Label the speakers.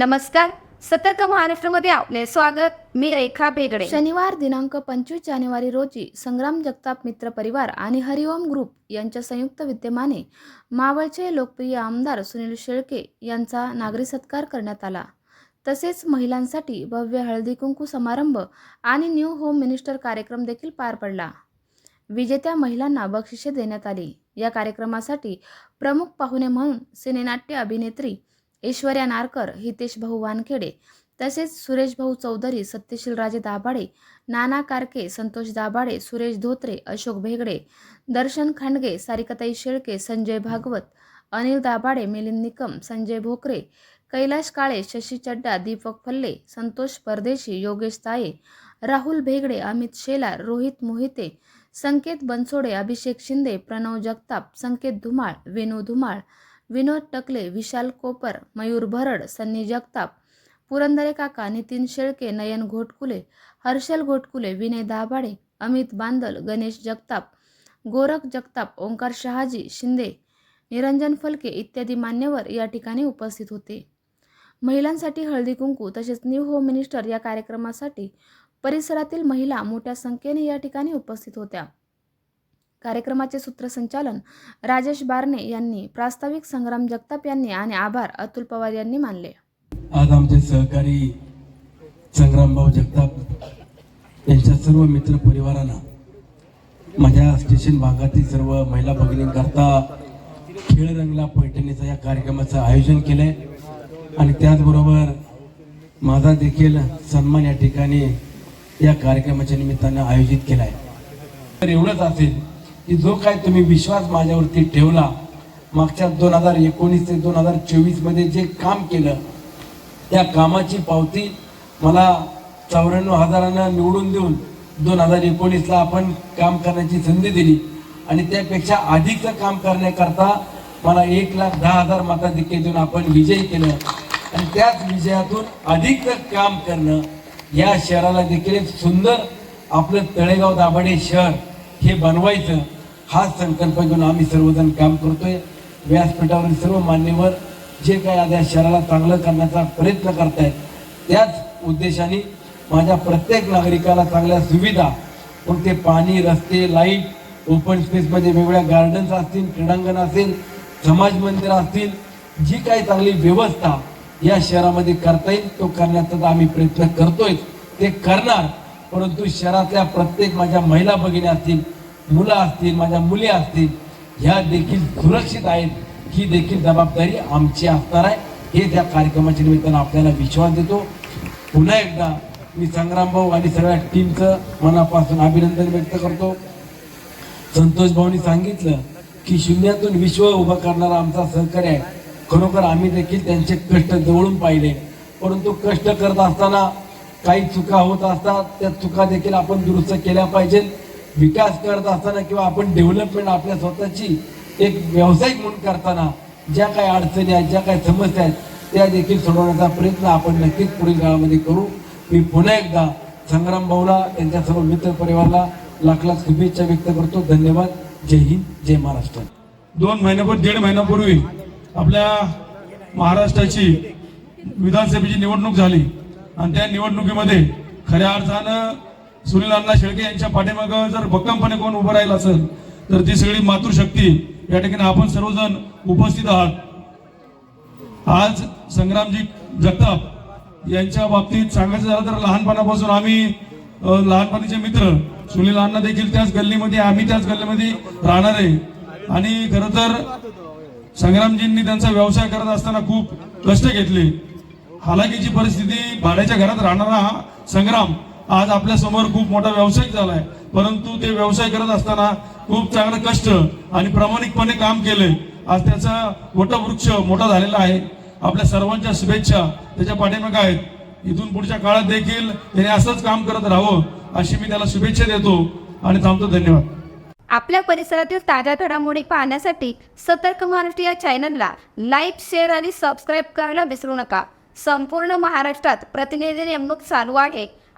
Speaker 1: नमस्कार. सतर्क महाराष्ट्रमध्ये आपले स्वागत. मी रेखा बेगडे
Speaker 2: शनिवार दिनांक पंचवीस जानेवारी रोजी संग्राम जगताप मित्र परिवार आणि हरिओम ग्रुप यांच्या संयुक्त विद्यमाने मावळचे लोकप्रिय आमदार सुनील शेळके यांचा नागरी सत्कार करण्यात आला. तसेच महिलांसाठी भव्य हळदी कुंकू समारंभ आणि न्यू होम मिनिस्टर कार्यक्रम देखील पार पडला. विजेत्या महिलांना बक्षिसे देण्यात आली. या कार्यक्रमासाठी प्रमुख पाहुणे म्हणून सिनेनाट्य अभिनेत्री ऐश्वर्या नारकर हितेश भाऊ वानखेडे तसेच सुरेश भाऊ चौधरी सत्यशील राजे दाभाडे नाना कारके संतोष दाभाडे सुरेश धोत्रे अशोक भेगडे दर्शन खांडगे सारिकाताई शेळके संजय भागवत अनिल दाभाडे मिलिंद निकम संजय भोकरे कैलाश काळे शशी चड्डा दीपक फल्ले संतोष परदेशी योगेश ताये राहुल भेगडे अमित शेलार रोहित मोहिते संकेत बनसोडे अभिषेक शिंदे प्रणव जगताप संकेत धुमाळ वेणू धुमाळ विनोद टकले विशाल कोपर मयूर भरड सन्नी जगताप पुरंदरे काका नितीन शेळके नयन घोटकुले हर्षल घोटकुले विनय दाभाडे अमित बांदल गणेश जगताप गोरख जगताप ओंकार शहाजी शिंदे निरंजन फलके इत्यादी मान्यवर या ठिकाणी उपस्थित होते. महिलांसाठी हळदी कुंकू तसेच न्यू होम मिनिस्टर या कार्यक्रमासाठी परिसरातील महिला मोठ्या संख्येने या ठिकाणी उपस्थित होत्या. कार्यक्रमाचे सूत्रसंचालन राजेश बारणे यांनी प्रास्ताविक संग्राम जगताप यांनी आणि आभार अतुल पवार यांनी मानले.
Speaker 3: आज आमचे सहकारी संग्रामभाऊ जगताप यांच्या सर्व मित्र परिवारांना माझ्या स्टेशन भागातील सर्व महिला भगिनींकरता खेळ रंगला पैठणीचा या कार्यक्रमाचं आयोजन केलंय. आणि त्याचबरोबर माझा देखील सन्मान या ठिकाणी या कार्यक्रमाच्या निमित्तानं आयोजित केलाय. तर एवढंच असेल की जो काय तुम्ही विश्वास माझ्यावरती ठेवला मागच्या दोन हजार एकोणीस ते दोन हजार चोवीसमध्ये जे काम केलं त्या कामाची पावती मला चौऱ्याण्णव हजारांना निवडून देऊन दोन हजार एकोणीसला आपण काम करण्याची संधी दिली. आणि त्यापेक्षा अधिकचं काम करण्याकरता मला एक लाख दहा हजार मताधिक्य देऊन आपण विजयी केलं. आणि त्याच विजयातून अधिकचं काम करणं या शहराला देखील एक सुंदर आपलं तळेगाव दाभाडे शहर हे बनवायचं. हा संकल्प घेऊन आम्ही सर्वजण काम करतोय. व्यासपीठावरील सर्व मान्यवर जे काही आज या शहराला चांगलं करण्याचा प्रयत्न करतायत त्याच उद्देशाने माझ्या प्रत्येक नागरिकाला चांगल्या सुविधा मग ते पाणी रस्ते लाइट ओपन स्पेसमध्ये वेगवेगळ्या गार्डन्स असतील क्रीडांगण असेल समाज मंदिर असतील जी काही चांगली व्यवस्था या शहरामध्ये करता येईल तो करण्याचा आम्ही प्रयत्न करतोय ते करणार परंतु शहरातल्या प्रत्येक माझ्या महिला भगिनी असतील मुलं असतील माझ्या मुली असतील ह्या देखील सुरक्षित आहेत. ही देखील जबाबदारी आमची असणार आहे. हे त्या कार्यक्रमाच्या निमित्तानं आपल्याला विश्वास देतो. पुन्हा एकदा मी संग्राम भाऊ आणि सगळ्या टीमचं मनापासून अभिनंदन व्यक्त करतो. संतोष भाऊनी सांगितलं की शून्यातून विश्व उभं करणारा आमचा सहकार्य आहे. खरोखर आम्ही देखील त्यांचे कष्ट जवळून पाहिले. परंतु कष्ट करत असताना काही चुका होत असतात. त्या चुका देखील आपण दुरुस्त केल्या पाहिजेत. विकास करत असताना किंवा आपण डेव्हलपमेंट आपल्या स्वतःची एक व्यावसायिक म्हणून करताना ज्या काही अडचणी आहेत ज्या काही समस्या आहेत त्या देखील सोडवण्याचा प्रयत्न आपण नक्कीच पुढील काळामध्ये करू. मी पुन्हा एकदा संग्राम भाऊला त्यांच्या सर्व मित्र परिवाराला लाख लाख शुभेच्छा व्यक्त करतो. धन्यवाद. जय हिंद जय महाराष्ट्र.
Speaker 4: दोन महिन्यापूर्वी दीड महिन्यापूर्वी आपल्या महाराष्ट्राची विधानसभेची निवडणूक झाली आणि त्या निवडणुकीमध्ये खऱ्या अर्थानं सुनील अण्णा शेळके यांच्या पाठीमागं जर भक्कमपणे कोण उभं राहिलं असेल तर ती सगळी मातृशक्ती या ठिकाणी आपण सर्वजण उपस्थित आहात. आज संग्रामजी जगताप यांच्या बाबतीत सांगायचं झालं तर लहानपणापासून आम्ही लहानपणीचे मित्र सुनील अण्णा देखील त्याच गल्लीमध्ये आम्ही त्याच गल्लीमध्ये राहणार आहे. आणि खरं तर संग्रामजींनी त्यांचा व्यवसाय करत असताना खूप कष्ट घेतले. हालाकीची परिस्थिती भाड्याच्या घरात राहणारा हा संग्राम आज आपल्यासमोर खूप मोठा व्यावसायिक झालाय. परंतु ते व्यवसाय करत असताना खूप चांगलं कष्ट आणि प्रामाणिकपणे काम केलंय आज त्याचा मोठा वृक्ष मोठा झालेला आहे. आपल्या सर्वांच्या शुभेच्छा त्याच्या पाठीमागे आहेत. इथून पुढच्या काळात देखील त्याने असंच काम करत राहावं अशी मी त्याला शुभेच्छा देतो आणि थांबतो. धन्यवाद.
Speaker 1: आपल्या परिसरातील ताज्या घडामोडी पाहण्यासाठी सतर्क महाराष्ट्र या चॅनलला लाईक शेअर आणि सबस्क्राईब करायला विसरू नका. संपूर्ण महाराष्ट्रात प्रतिनिधी नेमणूक चालू आहे.